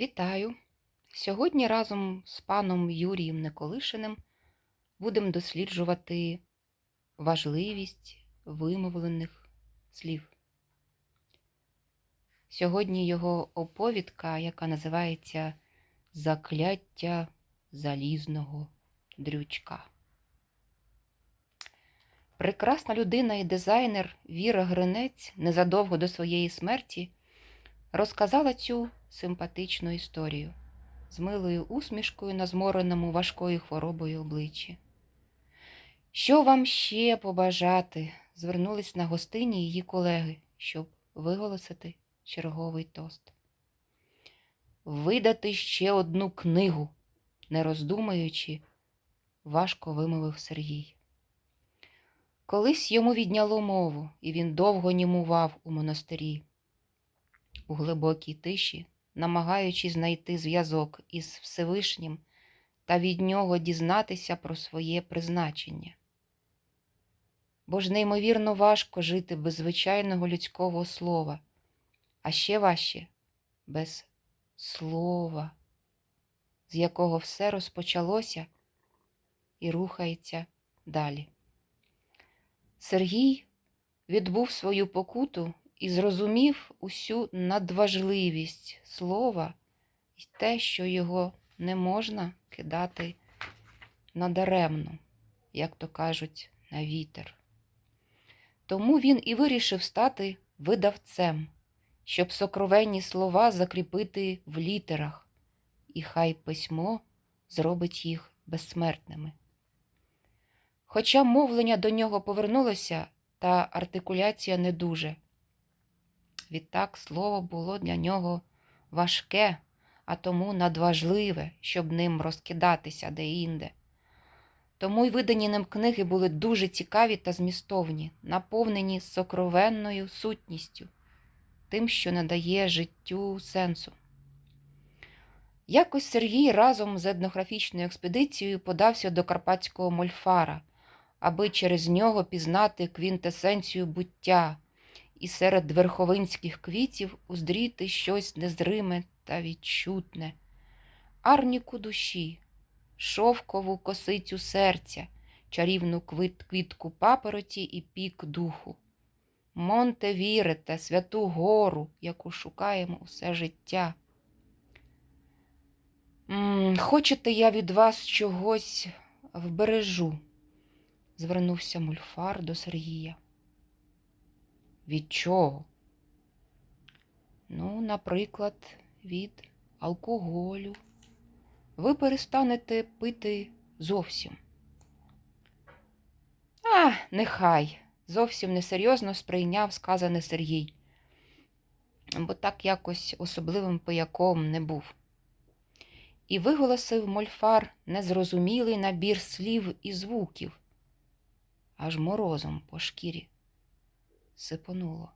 Вітаю! Сьогодні разом з паном Юрієм Неколишиним будемо досліджувати важливість вимовлених слів. Сьогодні його оповідка, яка називається Закляття залізного дрючка. Прекрасна людина і дизайнер Віра Гринець незадовго до своєї смерті розказала цю симпатичну історію з милою усмішкою на змореному важкою хворобою обличчі. Що вам ще побажати? звернулись на гостині її колеги, щоб виголосити черговий тост. Видати ще одну книгу, не роздумуючи, важко вимовив Сергій. Колись йому відняло мову, і він довго німував у монастирі у глибокій тиші, намагаючись знайти зв'язок із Всевишнім та від нього дізнатися про своє призначення. Бо ж неймовірно важко жити без звичайного людського слова, а ще важче без слова, з якого все розпочалося і рухається далі. Сергій відбув свою покуту і зрозумів усю надважливість слова і те, що його не можна кидати надаремно, як то кажуть, на вітер. Тому він і вирішив стати видавцем, щоб сокровенні слова закріпити в літерах, і хай письмо зробить їх безсмертними. Хоча мовлення до нього повернулося, та артикуляція не дуже. Відтак слово було для нього важке, а тому надважливе, щоб ним розкидатися деінде. Тому й видані ним книги були дуже цікаві та змістовні, наповнені сокровенною сутністю, тим, що надає життю сенсу. Якось Сергій разом з етнографічною експедицією подався до карпатського мольфара, аби через нього пізнати квінтесенцію буття і серед верховинських квітів уздріти щось незриме та відчутне, арніку душі, шовкову косицю серця, чарівну квітку папороті і пік духу. Монте вірите, святу гору, яку шукаємо усе життя. М, Хочете, я від вас чогось вбережу? звернувся мульфар до Сергія. Від чого? Ну, наприклад, від алкоголю. Ви перестанете пити зовсім. А, нехай, зовсім несерйозно сприйняв сказане Сергій, бо так якось особливим пияком не був. І виголосив мольфар незрозумілий набір слів і звуків, аж морозом по шкірі сипонуло.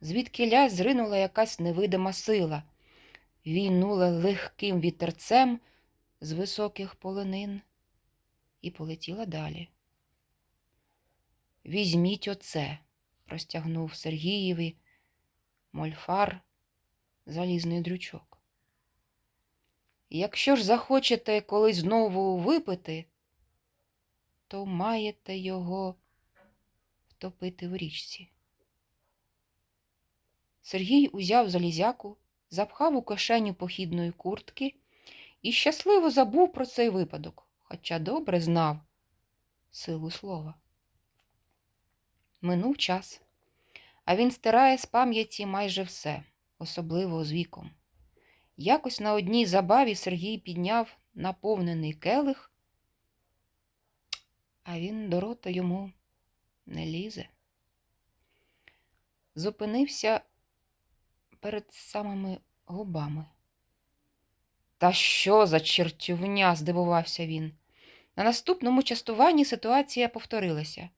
Звідки лясь зринула якась невидима сила, війнула легким вітерцем з високих полонин і полетіла далі. Візьміть оце, простягнув Сергієві мольфар залізний дрючок. Якщо ж захочете колись знову випити, то маєте його втопити в річці. Сергій узяв залізяку, запхав у кишеню похідної куртки і щасливо забув про цей випадок, хоча добре знав силу слова. Минув час, а він стирає з пам'яті майже все, особливо з віком. Якось на одній забаві Сергій підняв наповнений келих, а він до рота йому не лізе. Зупинився перед самими губами. Та що за чертівня? здивувався він. На наступному частуванні ситуація повторилася,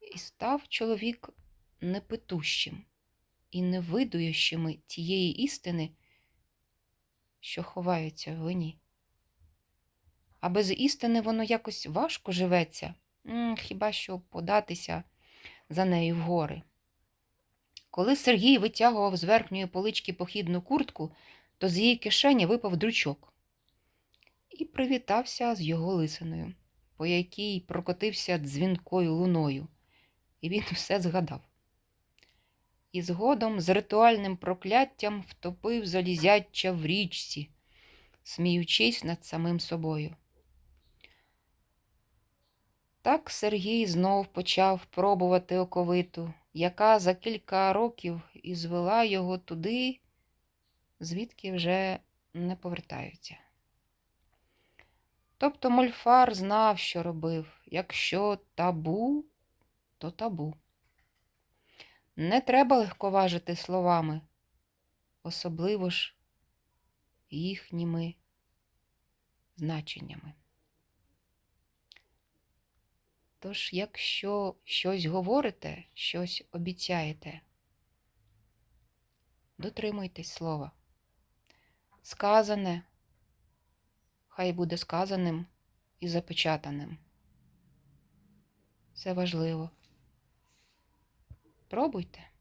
і став чоловік непитущим і невидуючими тієї істини, що ховаються в вині. А без істини воно якось важко живеться, хіба що податися за нею в гори. Коли Сергій витягував з верхньої полички похідну куртку, то з її кишені випав дручок і привітався з його лисиною, по якій прокотився дзвінкою луною, і він все згадав. І згодом з ритуальним прокляттям втопив залізяча в річці, сміючись над самим собою. Так Сергій знов почав пробувати оковиту, яка за кілька років і звела його туди, звідки вже не повертаються. Тобто Мольфар знав, що робив. Якщо табу, то табу. Не треба легковажити словами, особливо ж їхніми значеннями. Тож, якщо щось говорите, щось обіцяєте, дотримуйтесь слова. Сказане, хай буде сказаним і запечатаним. Це важливо. Пробуйте.